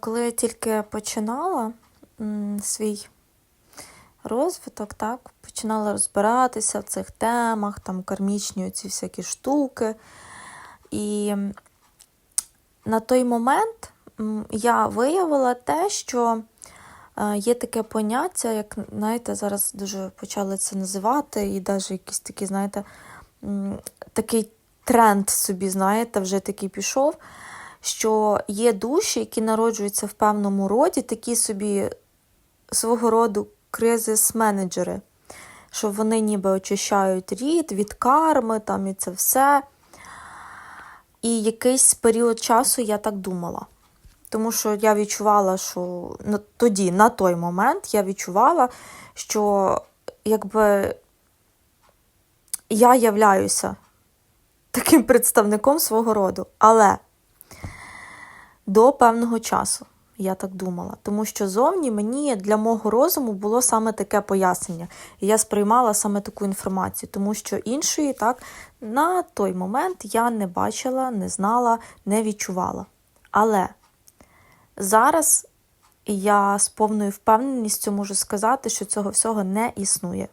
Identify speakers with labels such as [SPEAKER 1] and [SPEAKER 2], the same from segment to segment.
[SPEAKER 1] Коли я тільки починала свій розвиток, так, починала розбиратися в цих темах, там кармічні ці всякі штуки. І на той момент я виявила те, що е, є таке поняття, як, знаєте, зараз дуже почали це називати, і навіть якийсь такий, знаєте, такий тренд собі, знаєте, вже такий пішов що є душі, які народжуються в певному роді, такі собі свого роду кризис-менеджери, що вони ніби очищають рід від карми там і це все. І якийсь період часу я так думала. Тому що я відчувала, що тоді, на той момент, я відчувала, що якби я являюся таким представником свого роду. Але до певного часу. Я так думала, тому що зовні мені для мого розуму було саме таке пояснення. І я сприймала саме таку інформацію, тому що іншої так на той момент я не бачила, не знала, не відчувала. Але зараз я з повною впевненістю можу сказати, що цього всього не існує.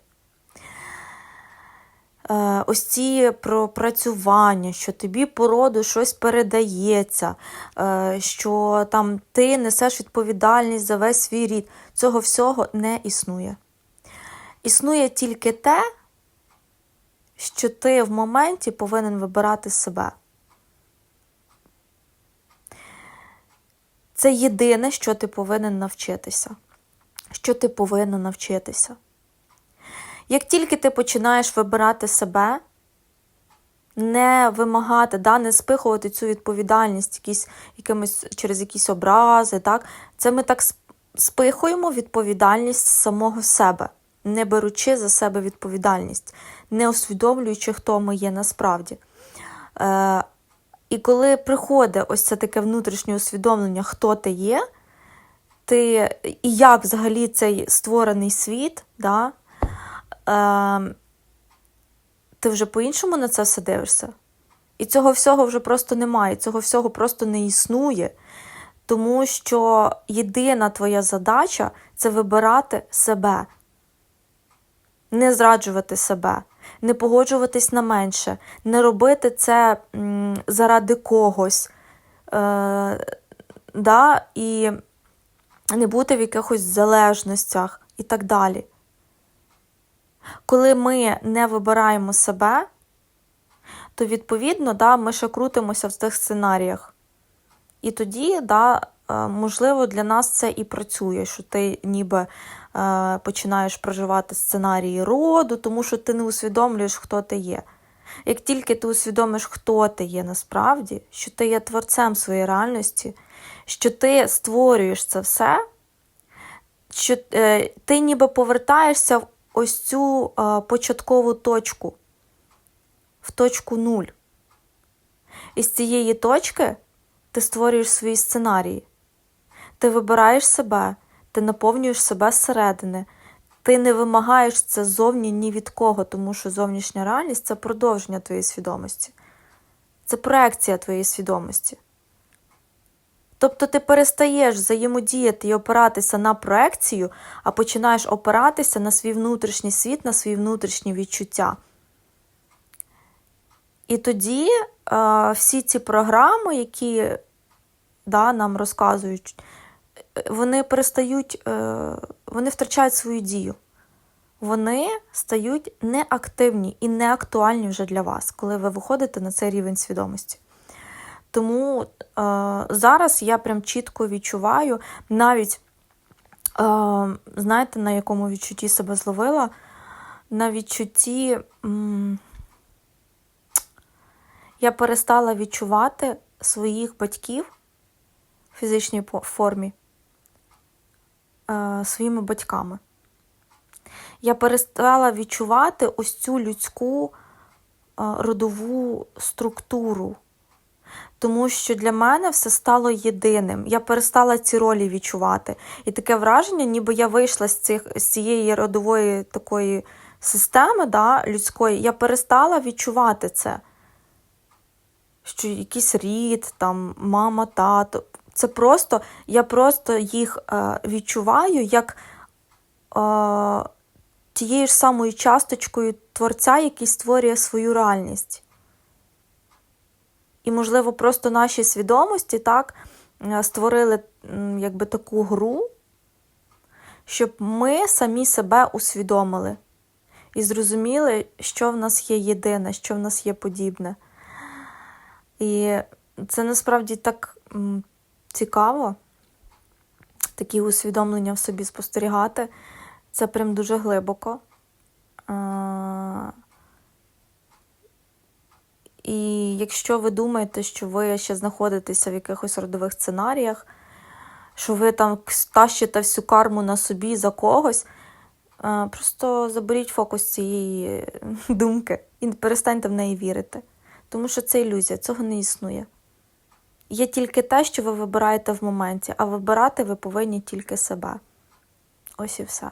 [SPEAKER 1] Е, ось ці пропрацювання, що тобі по роду щось передається, е, що там ти несеш відповідальність за весь свій рід. Цього всього не існує. Існує тільки те, що ти в моменті повинен вибирати себе. Це єдине, що ти повинен навчитися. Що ти повинна навчитися. Як тільки ти починаєш вибирати себе, не вимагати, да, не спихувати цю відповідальність якісь, якимось, через якісь образи, так, це ми так спихуємо відповідальність самого себе, не беручи за себе відповідальність, не усвідомлюючи, хто ми є насправді. Е, І коли приходить ось це таке внутрішнє усвідомлення, хто ти є, ти, і як взагалі цей створений світ, да, ти вже по-іншому на це все дивишся. І цього всього вже просто немає, цього всього просто не існує. Тому що єдина твоя задача це вибирати себе, не зраджувати себе, не погоджуватись на менше, не робити це заради когось, е, да, і не бути в якихось залежностях і так далі. Коли ми не вибираємо себе, то відповідно да, ми ще крутимося в тих сценаріях. І тоді, да, е, можливо, для нас це і працює, що ти ніби е, починаєш проживати сценарії роду, тому що ти не усвідомлюєш, хто ти є. Як тільки ти усвідомиш, хто ти є насправді, що ти є творцем своєї реальності, що ти створюєш це все, що е, ти ніби повертаєшся в ось цю початкову точку, в точку нуль. І з цієї точки ти створюєш свої сценарії. Ти вибираєш себе, ти наповнюєш себе зсередини. Ти не вимагаєш це зовні ні від кого, тому що зовнішня реальність це продовження твоєї свідомості. Це проекція твоєї свідомості. Тобто ти перестаєш взаємодіяти і опиратися на проекцію, а починаєш опиратися на свій внутрішній світ, на свої внутрішні відчуття. І тоді е, всі ці програми, які да, нам розказують, вони перестають, е, вони втрачають свою дію. Вони стають неактивні і неактуальні вже для вас, коли ви виходите на цей рівень свідомості. Тому е, зараз я прям чітко відчуваю, навіть, е, знаєте, на якому відчутті себе зловила? На відчутті я перестала відчувати своїх батьків в фізичній формі е, своїми батьками. Я перестала відчувати ось цю людську родову структуру тому що для мене все стало єдиним. Я перестала ці ролі відчувати. І таке враження, ніби я вийшла з цих, з цієї родової такої системи да, людської, я перестала відчувати це. Що якийсь рід, там, мама, тато. Це просто, я просто їх е, відчуваю як е, тією ж самою часточкою творця, який створює свою реальність. І, можливо, просто наші свідомості так, е, створили якби таку гру, щоб ми самі себе усвідомили і зрозуміли, що в нас є єдине, що в нас є подібне. І це насправді так цікаво, такі усвідомлення в собі спостерігати. Це прям дуже глибоко. І якщо ви думаєте, що ви ще знаходитеся в якихось родових сценаріях, що ви там тащите всю карму на собі за когось, е, просто заберіть фокус цієї думки і перестаньте в неї вірити. Тому що це ілюзія, цього не існує. Є тільки те, що ви вибираєте в моменті, а вибирати ви повинні тільки себе. Ось і все.